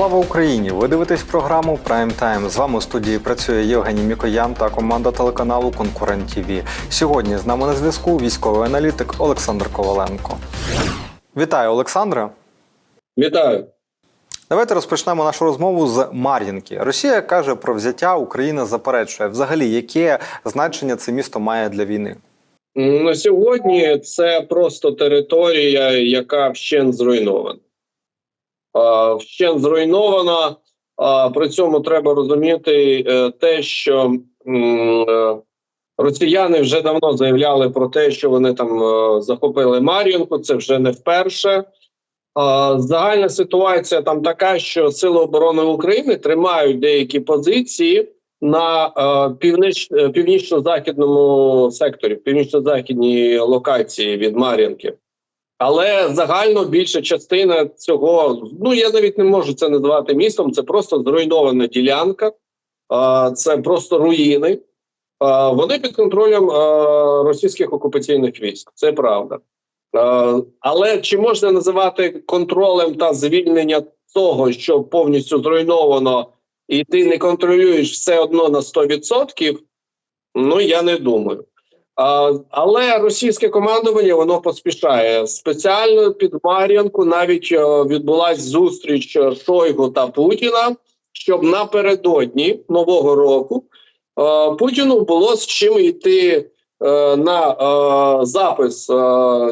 Слава Україні! Ви дивитесь програму Прайм Тайм. З вами у студії працює Євгеній Мікоян та команда телеканалу Конкурент ТВ. Сьогодні з нами на зв'язку військовий аналітик Олександр Коваленко. Вітаю, Олександре! Вітаю. Давайте розпочнемо нашу розмову з Мар'їнки. Росія каже про взяття, Україна заперечує. Взагалі, яке значення це місто має для війни? На сьогодні це просто територія, яка вщен зруйнована. А, Вщен зруйнована. А при цьому треба розуміти е, те, що е, росіяни вже давно заявляли про те, що вони там е, захопили Мар'їнку. Це вже не вперше. Загальна ситуація там така, що Сили оборони України тримають деякі позиції на е, північ, е, північно-західному секторі, північно-західній локації від Мар'їнки. Але загально більша частина цього, ну я навіть не можу це назвати містом. Це просто зруйнована ділянка, це просто руїни. Вони під контролем російських окупаційних військ. Це правда. Але чи можна називати контролем та звільнення того, що повністю зруйновано, і ти не контролюєш все одно на 100%? Ну я не думаю. Але російське командування воно поспішає спеціально під Мар'янку. Навіть е, відбулася зустріч Шойгу та Путіна, щоб напередодні нового року е, Путіну було з чим йти е, на запис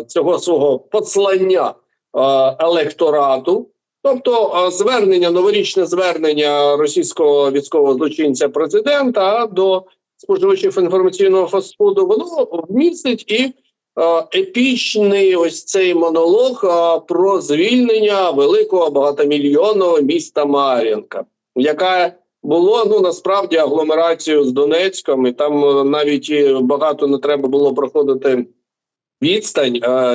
цього свого послання електорату. Тобто звернення, новорічне звернення російського військового злочинця президента до споживачів інформаційного фастфуду, воно вмістить і е, епічний ось цей монолог е, про звільнення великого багатомільйонного міста Мар'їнка, яка було ну насправді агломерацією з Донецьком, і там е, навіть багато не треба було проходити відстань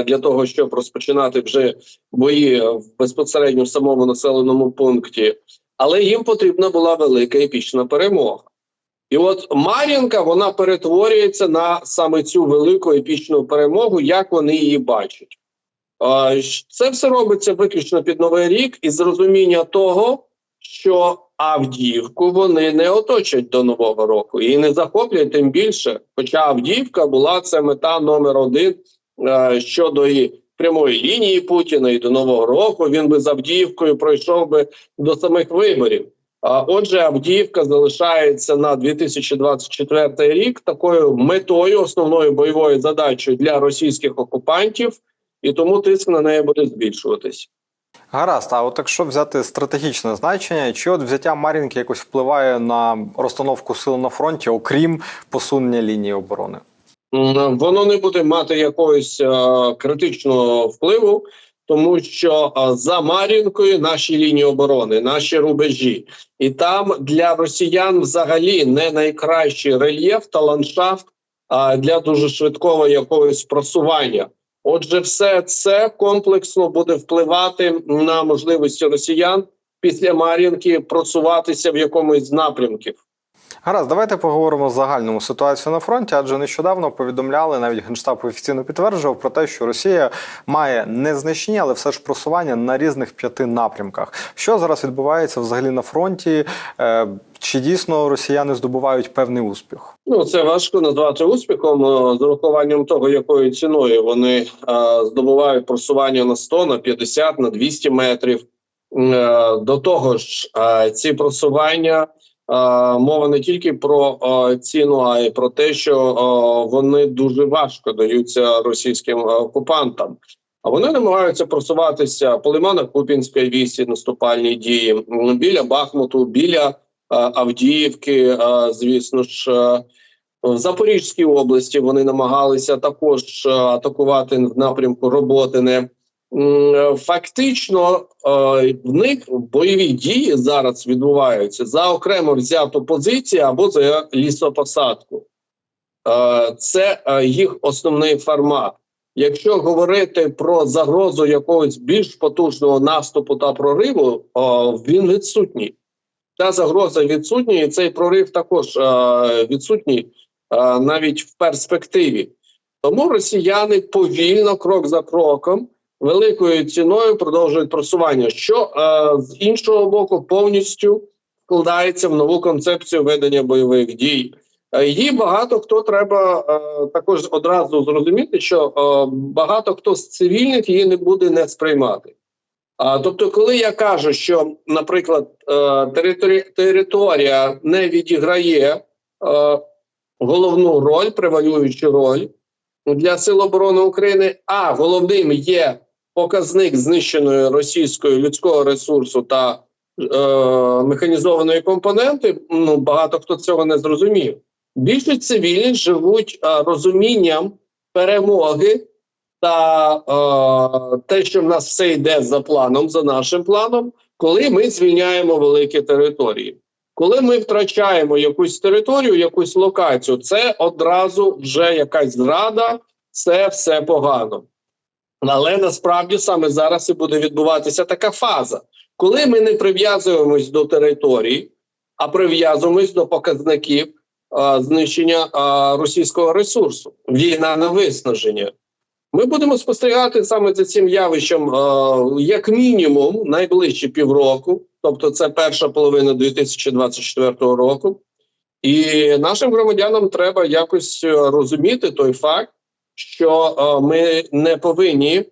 для того, щоб розпочинати вже бої безпосередньо в самому населеному пункті, але їм потрібна була велика епічна перемога. І от Мар'їнка вона перетворюється на саме цю велику епічну перемогу, як вони її бачать. Це все робиться виключно під новий рік із розуміння того, що Авдіївку вони не оточать до нового року і не захоплять тим більше. Хоча Авдіївка була це мета номер один е, щодо і прямої лінії Путіна і до нового року. Він би з Авдіївкою пройшов би до самих виборів. Отже, Авдіївка залишається на 2024 рік такою метою, основною бойовою задачею для російських окупантів, і тому тиск на неї буде збільшуватись. Гаразд, а от якщо взяти стратегічне значення, чи от взяття Мар'їнки якось впливає на розстановку сил на фронті, окрім посунення лінії оборони? Воно не буде мати якогось е, критичного впливу, тому що за Мар'їнкою наші лінії оборони, наші рубежі, і там для росіян взагалі не найкращий рельєф та ландшафт для дуже швидкого якогось просування. Отже, все це комплексно буде впливати на можливості росіян після Мар'їнки просуватися в якомусь напрямків. Гаразд, давайте поговоримо загальному ситуацію на фронті, адже нещодавно повідомляли, навіть генштаб офіційно підтверджував про те, що Росія має незначні, але все ж просування на різних п'яти напрямках. Що зараз відбувається взагалі на фронті? Е, Чи дійсно росіяни здобувають певний успіх? Ну це важко назвати успіхом е, з урахуванням того, якою ціною вони е, здобувають просування на 100, на 50, на 200 метрів. До того ж, ці просування мова не тільки про е, ціну, а й про те, що е, вони дуже важко даються російським е, окупантам. А вони намагаються просуватися по лиманах Купінської вісі, наступальні дії біля Бахмуту, біля е, Авдіївки, е, звісно ж. е, в Запорізькій області вони намагалися також е, атакувати в напрямку Роботине. Фактично, е, в них бойові дії зараз відбуваються за окремо взяту позицію або за лісопосадку. Е, Це е, їх основний формат. Якщо говорити про загрозу якогось більш потужного наступу та прориву, він відсутній. Та загроза відсутня, і цей прорив також відсутній навіть в перспективі. Тому росіяни повільно, крок за кроком, великою ціною продовжують просування, що е, з іншого боку повністю вкладається в нову концепцію ведення бойових дій. Е, Її багато хто треба е, також одразу зрозуміти, що е, багато хто з цивільних її не буде не сприймати. А, тобто, коли я кажу, що, наприклад, е, територі, територія не відіграє е, головну роль, превалюючу роль для Сил оборони України, а головним є показник знищеної російської людського ресурсу та е, механізованої компоненти, ну багато хто цього не зрозумів. Більшість цивільних живуть е, розумінням перемоги та е, те, що в нас все йде за планом, за нашим планом, коли ми звільняємо великі території. Коли ми втрачаємо якусь територію, якусь локацію, це одразу вже якась зрада, це все погано. Але насправді саме зараз і буде відбуватися така фаза, коли ми не прив'язуємось до території, а прив'язуємось до показників а, знищення а, російського ресурсу, війна на виснаження. Ми будемо спостерігати саме за цим явищем, а, як мінімум, найближчі півроку, тобто це перша половина 2024 року. І нашим громадянам треба якось е, розуміти той факт, що е, ми не повинні е,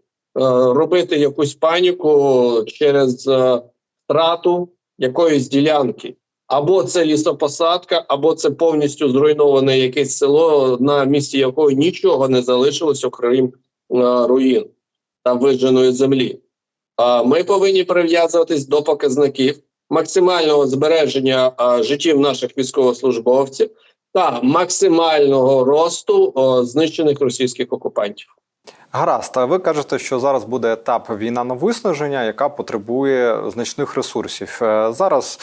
робити якусь паніку через е, втрату якоїсь ділянки. Або це лісопосадка, або це повністю зруйноване якесь село, на місці якого нічого не залишилось, окрім е, руїн та виженої землі. А ми повинні прив'язуватись до показників максимального збереження а, життів наших військовослужбовців та максимального росту о, знищених російських окупантів. Гаразд, а ви кажете, що зараз буде етап війна на виснаження, яка потребує значних ресурсів. Е, Зараз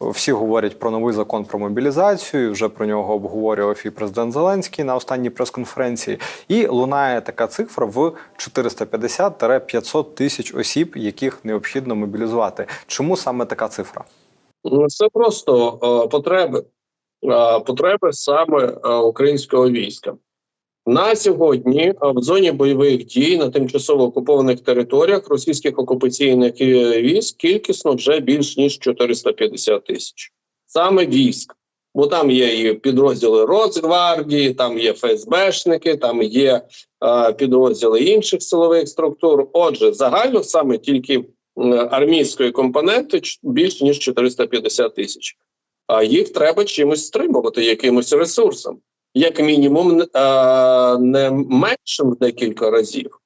всі говорять про новий закон про мобілізацію. Вже про нього обговорював і президент Зеленський на останній прес-конференції. І лунає така цифра в 450-500 тисяч осіб, яких необхідно мобілізувати. Чому саме така цифра? Ну, Це просто е, потреби, е, потреби саме е, українського війська. На сьогодні е, в зоні бойових дій на тимчасово окупованих територіях російських окупаційних е, військ кількісно вже більш ніж 450 тисяч. Саме військ. Бо там є і підрозділи Росгвардії, там є ФСБшники, там є е, підрозділи інших силових структур. Отже, загально саме тільки е, армійської компоненти більш ніж 450 тисяч. А їх треба чимось стримувати, якимось ресурсом як мінімум, не меншим в декілька разів.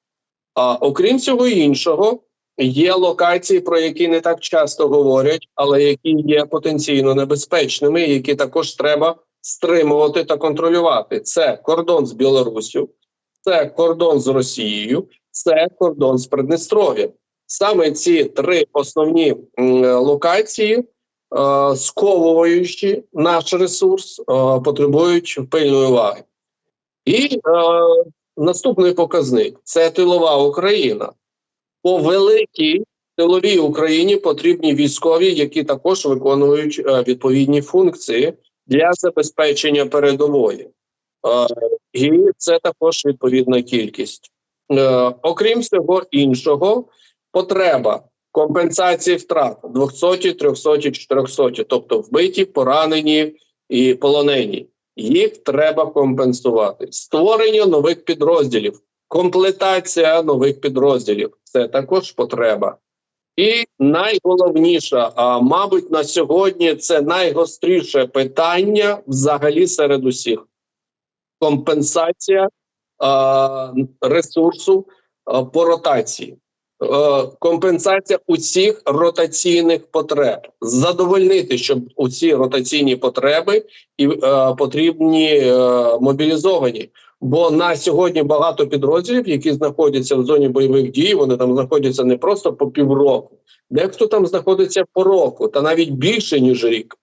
А окрім цього іншого, є локації, про які не так часто говорять, але які є потенційно небезпечними, які також треба стримувати та контролювати. Це кордон з Білоруссю, це кордон з Росією, це кордон з Придністров'ям. Саме ці три основні локації сковуючи наш ресурс, е, потребують пильної уваги. І е, наступний показник це тилова Україна. По великій тиловій Україні потрібні військові, які також виконують е, відповідні функції для забезпечення передової. Е, і це також відповідна кількість. Е, окрім всього іншого, потреба компенсації втрат 200, 300, 400, тобто вбиті, поранені і полонені. Їх треба компенсувати. Створення нових підрозділів, комплектація нових підрозділів це також потреба. І найголовніше, а мабуть, на сьогодні це найгостріше питання взагалі серед усіх: компенсація а, ресурсу а, по ротації. Е, компенсація усіх ротаційних потреб, задовольнити, щоб усі ротаційні потреби і е, потрібні е, мобілізовані. Бо на сьогодні багато підрозділів, які знаходяться в зоні бойових дій, вони там знаходяться не просто по півроку, дехто там знаходиться по року, та навіть більше ніж рік.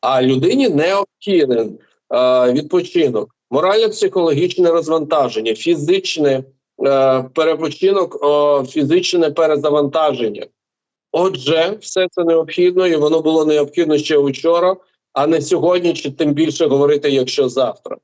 А людині необхіден е, відпочинок, морально-психологічне розвантаження, фізичне перепочинок, е, фізичне перезавантаження. Отже, все це необхідно, і воно було необхідно ще вчора, а не сьогодні, чи тим більше говорити, якщо завтра.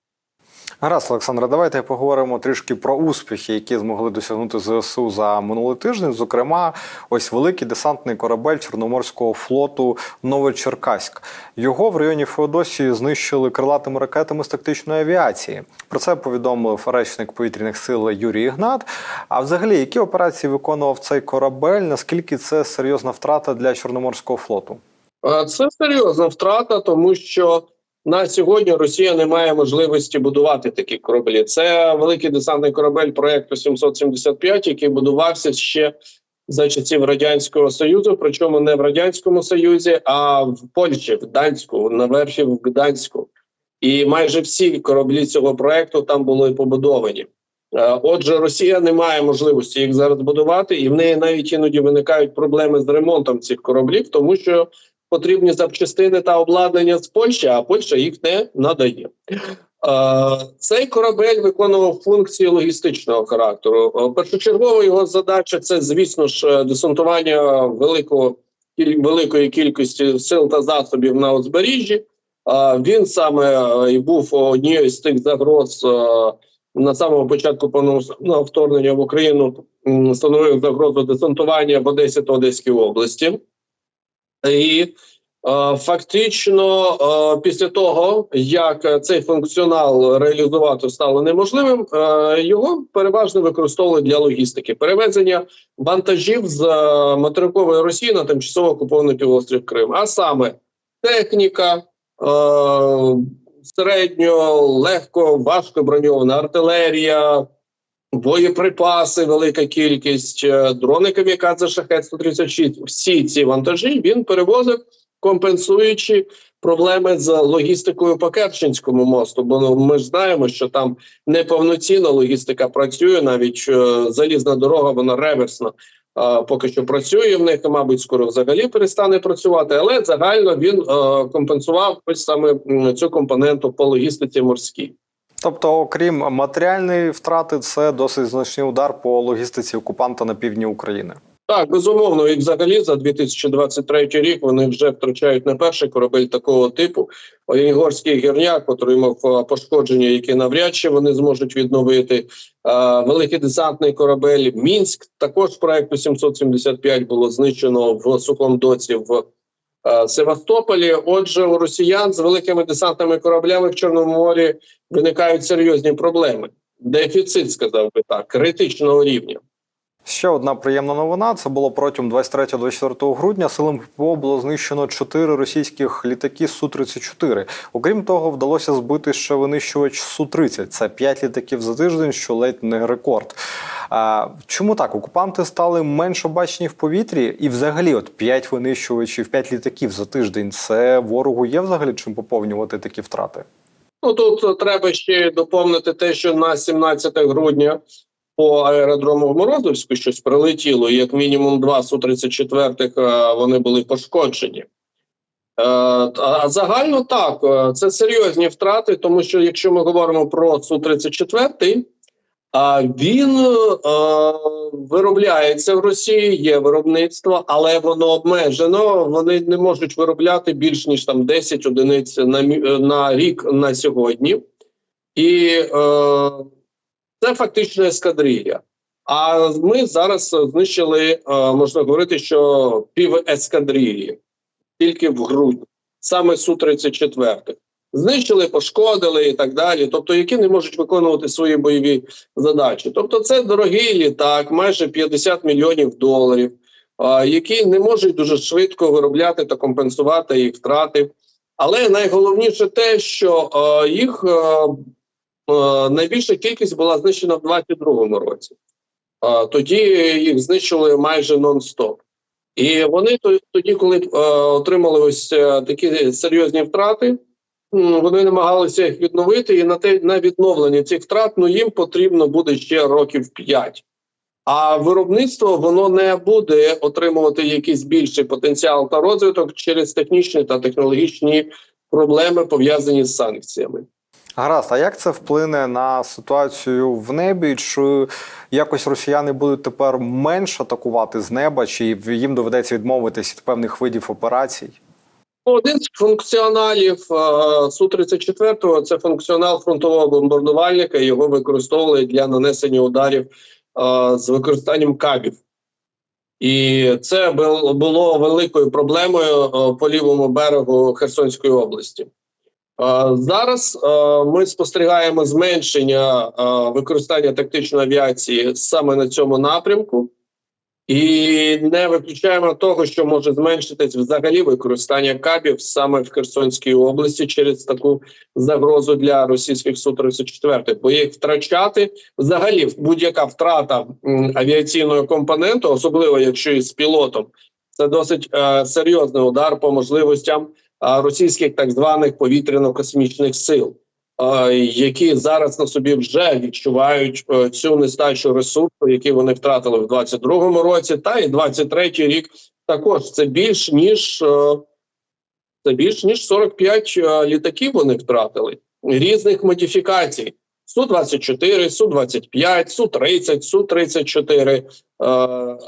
Гаразд, Олександре, давайте поговоримо трішки про успіхи, які змогли досягнути ЗСУ за минулий тиждень. Зокрема, ось великий десантний корабель Чорноморського флоту Новочеркаськ. Його в районі Феодосії знищили крилатими ракетами з тактичної авіації. Про це повідомив речник повітряних сил Юрій Ігнат. А взагалі, які операції виконував цей корабель? Наскільки це серйозна втрата для Чорноморського флоту? Е, Це серйозна втрата, тому що на сьогодні Росія не має можливості будувати такі кораблі. Це великий десантний корабель проекту 775, який будувався ще за часів радянського союзу, причому не в радянському союзі, а в Польщі, в Данську, на верфі в Гданську. І майже всі кораблі цього проекту там були побудовані. Е, Отже, Росія не має можливості їх зараз будувати, і в неї навіть іноді виникають проблеми з ремонтом цих кораблів, тому що потрібні запчастини та обладнання з Польщі, а Польща їх не надає. Цей корабель виконував функції логістичного характеру. Е, Першочергово його задача це, звісно ж, е, десантування великого великої кількості сил та засобів на узбережжі. Він саме е, і був однією з тих загроз на самому початку повномасштабного вторгнення в Україну. Становив загрозу десантування в Одесі та Одеській області. І е, фактично, е, після того, як цей функціонал реалізувати стало неможливим, е, його переважно використовували для логістики перевезення вантажів з материкової Росії на тимчасово окупований півострів Крим, а саме техніка. Середньо, легко, важко броньована артилерія, боєприпаси, велика кількість, е, дрони камікадзе шахет 136 Всі ці вантажі він перевозив, компенсуючи проблеми з логістикою по Керченському мосту. Бо ну, ми ж знаємо, що там неповноцінна логістика працює, навіть е, залізна дорога, вона реверсна. е, Поки що працює в них, мабуть, скоро взагалі перестане працювати, але загально він компенсував ось саме цю компоненту по логістиці морській. Тобто, окрім матеріальної втрати, це досить значний удар по логістиці окупанта на півдні України. Так, безумовно, і взагалі за 2023 рік вони вже втрачають не перший корабель такого типу. Оєнігорський гірняк отримав е, пошкодження, які навряд чи вони зможуть відновити. Е, Великий десантний корабель Мінськ також проекту 775 було знищено в сухому доці в Севастополі. Отже, у росіян з великими десантними кораблями в Чорному морі виникають серйозні проблеми. Дефіцит, сказав би так, критичного рівня. Ще одна приємна новина: це було протягом 23-24 грудня. Силам ППО було знищено чотири російських літаки су 34 Окрім того, вдалося збити ще винищувач су 30 Це 5 літаків за тиждень, що ледь не рекорд. Чому так? Окупанти стали менш обачні в повітрі, і взагалі, от 5 винищувачів, 5 літаків за тиждень. Це ворогу є взагалі чим поповнювати такі втрати? Ну тут е, треба ще доповнити те, що на 17 грудня по аеродрому в Морозовську щось прилетіло, і як мінімум два су 34 вони були пошкоджені. Е, А загально так, е, це серйозні втрати, тому що якщо ми говоримо про су 34 а він е, виробляється в Росії, є виробництво, але воно обмежено. Вони не можуть виробляти більш ніж там 10 одиниць на, мі- на рік на сьогодні. І е, це фактично ескадрилья. А ми зараз знищили, е, можна говорити, що пів ескадрилії тільки в грудні, саме су 34 Знищили, пошкодили і так далі, тобто які не можуть виконувати свої бойові задачі. Тобто, це дорогий літак, майже 50 мільйонів доларів, які не можуть дуже швидко виробляти та компенсувати їх втрати. Але найголовніше те, що їх найбільша кількість була знищена в 2022 році. Тоді їх знищили майже нон-стоп. І вони тоді, коли отримали ось е, такі серйозні втрати, вони намагалися їх відновити, і на те на відновлення цих втрат ну їм потрібно буде ще років 5. А виробництво воно не буде отримувати якийсь більший потенціал та розвиток через технічні та технологічні проблеми пов'язані з санкціями. Гаразд, а як це вплине на ситуацію в небі? Чи якось росіяни будуть тепер менш атакувати з неба, чи їм доведеться відмовитись від певних видів операцій? Один з функціоналів су 34 це функціонал фронтового бомбардувальника. Його використовували для нанесення ударів е, з використанням кабів. І це було великою проблемою е, по лівому берегу Херсонської області. Е, Зараз е, ми спостерігаємо зменшення е, використання тактичної авіації саме на цьому напрямку. І не виключаємо того, що може зменшитись взагалі використання кабів саме в Херсонській області через таку загрозу для російських су 34 бо їх втрачати взагалі будь-яка втрата авіаційного компоненту, особливо якщо із пілотом, це досить е, серйозний удар по можливостям е, російських так званих повітряно-космічних сил. Е, Які зараз на собі вже відчувають е, цю нестачу ресурсу, який вони втратили в 22-му році, та і 23-й рік також це більш ніж е, це більш ніж 45 е, літаків вони втратили різних модифікацій. Су-24, Су-25, Су-30, Су-34. Е,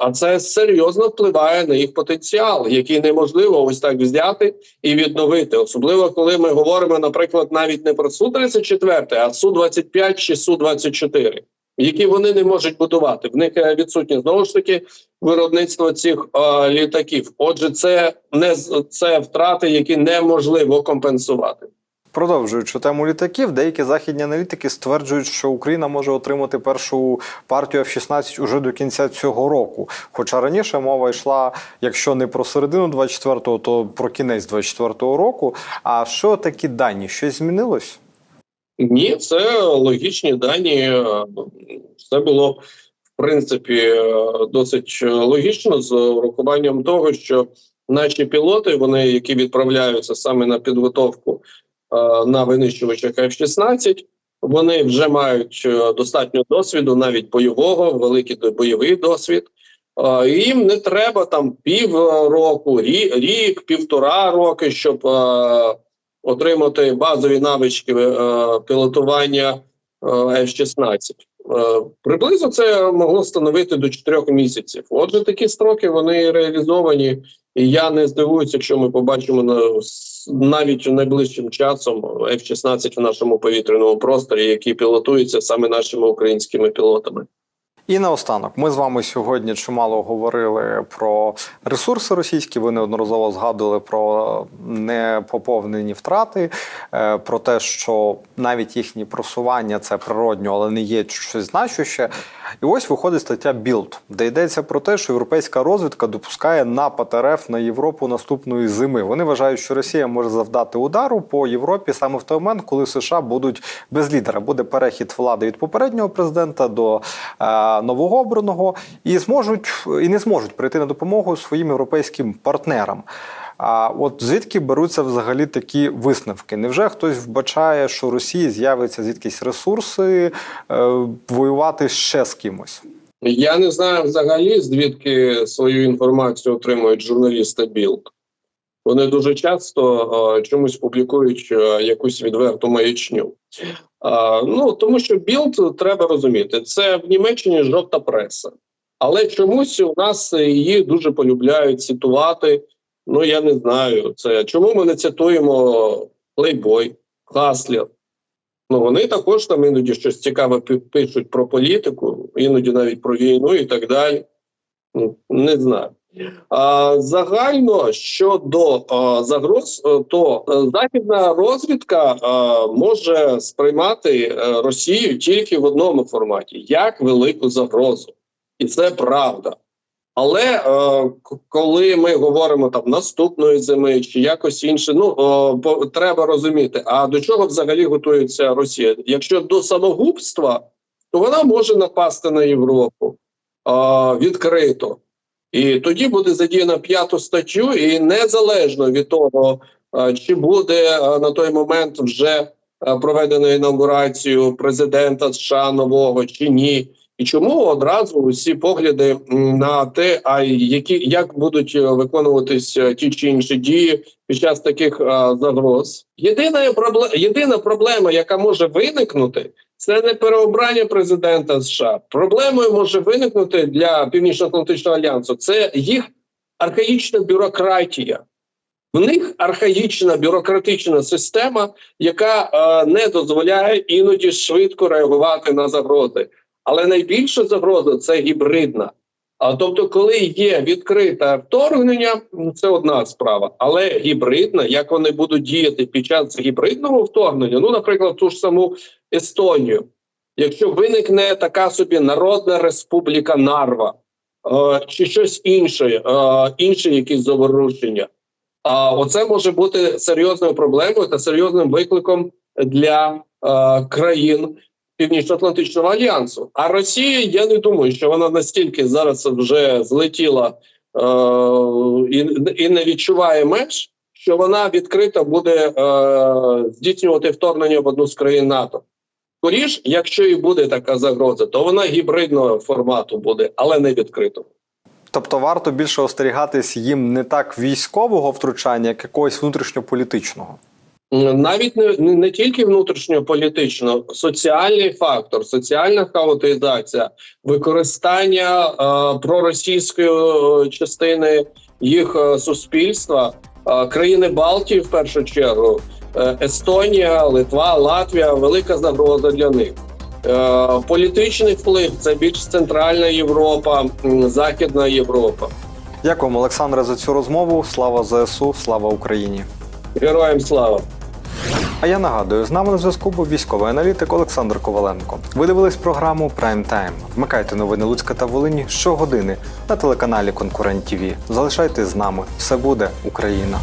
а це серйозно впливає на їх потенціал, який неможливо ось так взяти і відновити. Особливо, коли ми говоримо, наприклад, навіть не про Су-34, а Су-25 чи Су-24, які вони не можуть будувати. В них е, відсутнє знову ж таки виробництво цих е, літаків. Отже, це не це втрати, які неможливо компенсувати. Продовжуючи тему літаків, деякі західні аналітики стверджують, що Україна може отримати першу партію F-16 уже до кінця цього року. Хоча раніше мова йшла, якщо не про середину 24-го, то про кінець 24-го року. А що такі дані? Щось змінилось? Ні, це логічні дані. е, Все було в принципі досить логічно з урахуванням того, що наші пілоти, вони які відправляються саме на підготовку на винищувачах F-16, вони вже мають е, достатньо досвіду, навіть бойового, великий бойовий досвід. Е, Їм не треба там пів року, рік, півтора роки, щоб е, отримати базові навички е, пілотування е, F-16. Е, приблизно це могло становити до 4 місяців. Отже, такі строки вони реалізовані, і я не здивуюся, якщо ми побачимо на навіть найближчим часом F-16 в нашому повітряному просторі, які пілотуються саме нашими українськими пілотами. І наостанок, ми з вами сьогодні чимало говорили про ресурси російські. Ви неодноразово згадували про непоповнені втрати, е, про те, що навіть їхні просування це природньо, але не є щось значуще. І ось виходить стаття Білд, де йдеться про те, що європейська розвідка допускає напад РФ на Європу наступної зими. Вони вважають, що Росія може завдати удару по Європі саме в той момент, коли США будуть без лідера. Буде перехід влади від попереднього президента до е, нового обраного, і зможуть і не зможуть прийти на допомогу своїм європейським партнерам. А от звідки беруться взагалі такі висновки? Невже хтось вбачає, що Росії з'явиться звідкись ресурси е, воювати ще з кимось? Я не знаю взагалі, звідки свою інформацію отримують журналісти Білд. Вони дуже часто е, чомусь публікують е, якусь відверту маячню. Е, ну тому що Білд треба розуміти, це в Німеччині жовта преса, але чомусь у нас її дуже полюбляють цитувати. Ну я не знаю, це чому ми не цитуємо Playboy, Хаслер. Ну вони також там іноді щось цікаве пишуть про політику, іноді навіть про війну і так далі. Ну, не знаю. А, загально щодо а, загроз, е, то е, західна розвідка а, може сприймати е, Росію тільки в одному форматі як велику загрозу, і це правда. Але е, коли ми говоримо там наступної зими чи якось інше, ну треба розуміти, а до чого взагалі готується Росія? Якщо до самогубства, то вона може напасти на Європу відкрито. І тоді буде задіяна п'яту статтю, і незалежно від того, е, чи буде е, на той момент вже е, проведено інаугурацію президента США нового чи ні. І чому одразу усі погляди на те, а які як будуть е, виконуватись е, ті чи інші дії під час таких е, загроз? Єдина проблема, єдина проблема, яка може виникнути, це не переобрання президента США. Проблемою може виникнути для Північно-Атлантичного альянсу. Це їх архаїчна бюрократія. В них архаїчна бюрократична система, яка е, не дозволяє іноді швидко реагувати на загрози. Але найбільша загроза це гібридна. А тобто, коли є відкрите вторгнення, це одна справа. Але гібридна, як вони будуть діяти під час гібридного вторгнення, ну, наприклад, ту ж саму Естонію, якщо виникне така собі Народна Республіка Нарва е, чи щось інше, е, інші якісь заворушення, а оце може бути серйозною проблемою та серйозним викликом для е, країн Північно-Атлантичного альянсу. А Росія, я не думаю, що вона настільки зараз вже злетіла е, і, і не відчуває меж, що вона відкрито буде е, здійснювати вторгнення в одну з країн НАТО. Скоріш, якщо і буде така загроза, то вона гібридного формату буде, але не відкрито. Тобто варто більше остерігатись їм не так військового втручання, як якогось внутрішньополітичного. Навіть не, не, тільки внутрішньополітично, соціальний фактор, соціальна хаотизація, використання е, проросійської е, частини їх е, суспільства, е, країни Балтії в першу чергу, е, Естонія, Литва, Латвія велика загроза для них. Е, політичний вплив це більш центральна Європа, Західна Європа. Дякуємо, Олександре, за цю розмову. Слава ЗСУ, слава Україні. Героям слава! А я нагадую, з нами на зв'язку був військовий аналітик Олександр Коваленко. Ви дивились програму Прайм Тайм. Вмикайте новини Луцька та Волині щогодини на телеканалі Конкурент ТВ. Залишайтесь з нами. Все буде Україна.